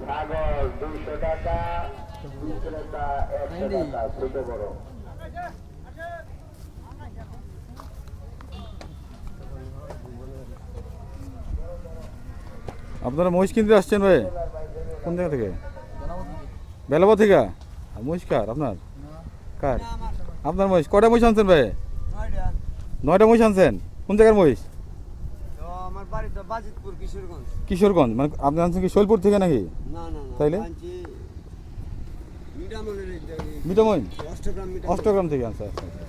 ছাগল দুইশো টাকা বিক্রেতা একশো টাকা ছোট বড় আপনারা মহিষ কিনতে আসছেন ভাই? কোন জায়গা থেকে? বেলাবা থেকে? আর মহিষ কার? আপনার? কার? আপনার মহিষ। কটা মহিষ আনছেন ভাই? নয়টা মহিষ আনছেন? কোন জায়গার মহিষ? বাড়ি তো বাজিতপুর কিশোরগঞ্জ। কিশোরগঞ্জ? মানে আপনি আনছেন কি শৈলপুর থেকে নাকি? না না তাইলে? মিটামইন অষ্টগ্রাম থেকে আনছে আচ্ছা, আচ্ছা।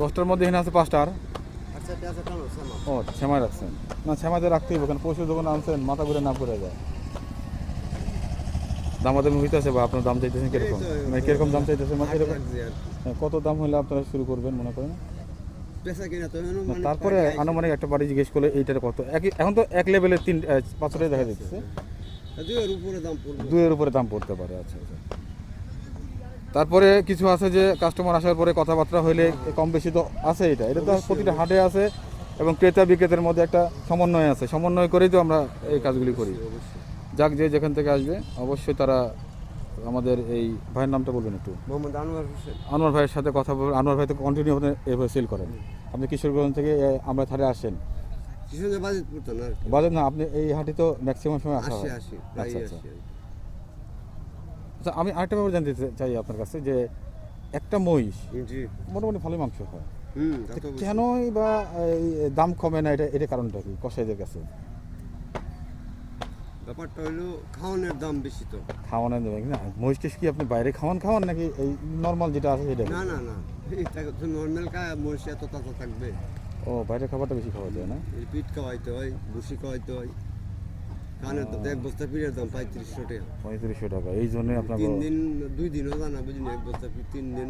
দশটার মধ্যে এখানে আছে পাঁচটা আর? আচ্ছা আছে ও শ্যামায় রাখছেন। না শ্যামাতে রাখতেই হবে কারণ পশু যখন আনছেন মাথা ঘুরে না পড়ে যায়। দামাদামি হইতেছে বা আপনার দাম চাইতেছেন কীরকম? মানে কীরকম দাম চাইতেছেন? মানে এরকম হ্যাঁ, কত দাম হলে আপনারা শুরু করবেন মনে করেন? তারপরে আনুমানিক একটা বাড়ি জিজ্ঞেস করলে এইটার কত? এখন তো এক লেভেলের তিন পাঁচটাই দেখা যাচ্ছে। দুইয়ের উপরে দাম পড়বে। দুইয়ের উপরে দাম পড়তে পারে আচ্ছা আচ্ছা। তারপরে কিছু আছে যে কাস্টমার আসার পরে কথাবার্তা হইলে কম বেশি তো আছে এটা। এটা তো প্রতিটা হাটে আছে এবং ক্রেতা বিক্রেতার মধ্যে একটা সমন্বয় আছে। সমন্বয় করেই তো আমরা এই কাজগুলি করি। যাক যে যেখান থেকে আসবে অবশ্যই তারা আমাদের এই ভাইয়ের নামটা বলবেন একটু? মোহাম্মদ আনোয়ার হোসেন। আনোয়ার ভাইয়ের সাথে কথা বলবেন আনোয়ার ভাই তো কন্টিনিউ এভাবে সেল করেন। আপনি কিশোরগঞ্জ থেকে আমরা থারে আসেন। তো না আপনি এই হাটে তো ম্যাক্সিমাম সময় আসা হয়। আচ্ছা আচ্ছা। আচ্ছা আমি আরেকটা ব্যাপার জানতে চাই আপনার কাছে যে একটা মহিষ মোটামুটি ভালোই মাংস হয়। কেনই বা দাম কমে না এটা এটা কারণটা কি? কষাইদের কাছে। ব্যাপারটা হলো খাওয়ানোর দাম বেশি তো। খাওয়ানো দেবে না? মহিষকে কি আপনি বাইরে খাওয়ান খাওয়ান নাকি এই নর্মাল যেটা আছে সেটা না না না। এটা তো নর্মাল কা মহিষ এত তাজা থাকবে। ও বাইরে খাবারটা বেশি খাওয়া যায় না? এই পিঠ খাওয়াইতে হয় ভুসি খাওয়াইতে হয়। কানের তো এক বস্তা পিঠের দাম পঁয়ত্রিশশো টাকা। পঁয়ত্রিশশো টাকা। এই জন্য আপনার তিন দিন দুই দিনও জানা বুঝিনি এক বস্তা পিঠ তিন দিন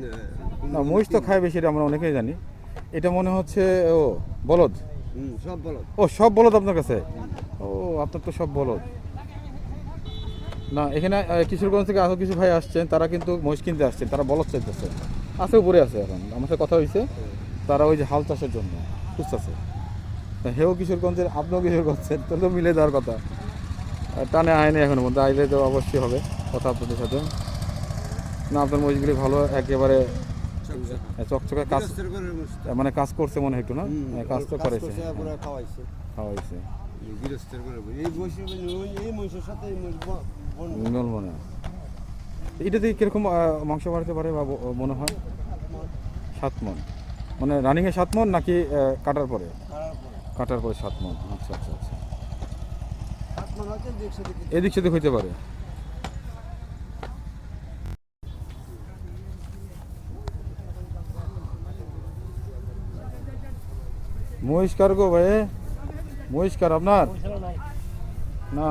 না মহিষ তো খায় বেশি এটা আমরা অনেকেই জানি। এটা মনে হচ্ছে ও বলদ? হুম সব বলদ। ও সব বলদ আপনার কাছে? ও আপনার তো সব বলদ। না এখানে কিশোরগঞ্জ থেকে আরও কিছু ভাই আসছেন তারা কিন্তু মহিষ কিনতে আসছেন তারা বলদ চাইতেছে। আছে উপরে আছে এখন। আমার সাথে কথা হয়েছে তারা ওই যে হাল চাষের জন্য তা হেও কিশোরগঞ্জের আপনিও কিশোরগঞ্জের তো তো মিলে যাওয়ার কথা। টানে আয়নি এখনও মধ্যে আইলে তো অবশ্যই হবে কথা আপনাদের সাথে। না আপনার মহিষগুলি ভালো একেবারে চকচকে। কাজ। মানে কাজ করছে মনে হয় একটু না? হ্যাঁ, কাজ তো করেছে। খাওয়াইছে। খাওয়াইছে। এই মহিষের সাথে মনে হয় এটাতে কীরকম মাংস বাড়তে পারে বা মনে হয়? সাত মন মানে রানিংয়ে সাত মন নাকি কাটার পরে? কাটার পরে সাত মন আচ্ছা আচ্ছা আচ্ছা। এদিক সেদিক হইতে পারে। মহিষ্কার গো ভাই। মহিষ্কার আপনার? না।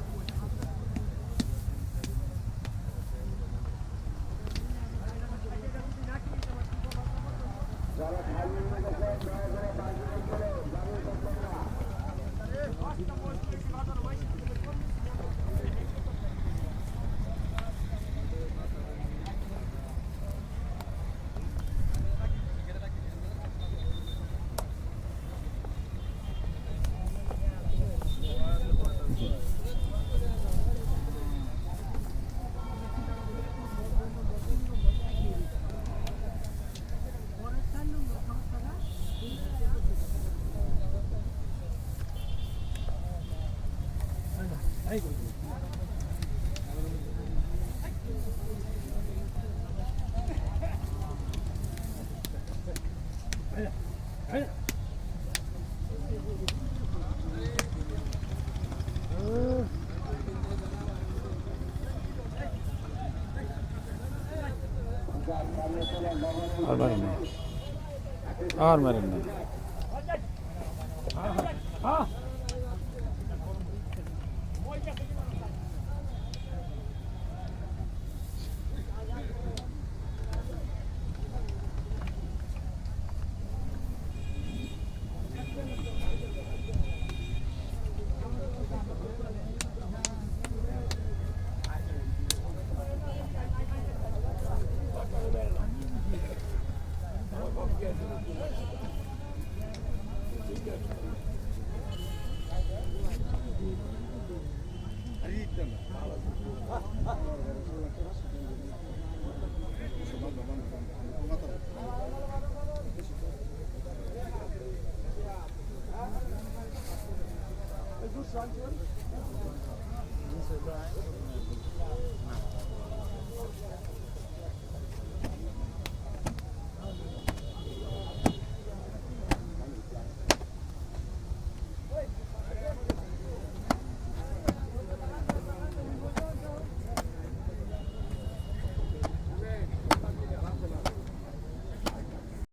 Nossa, tá bom, খালি হয়ে গেছে দয়া Hadi gittim.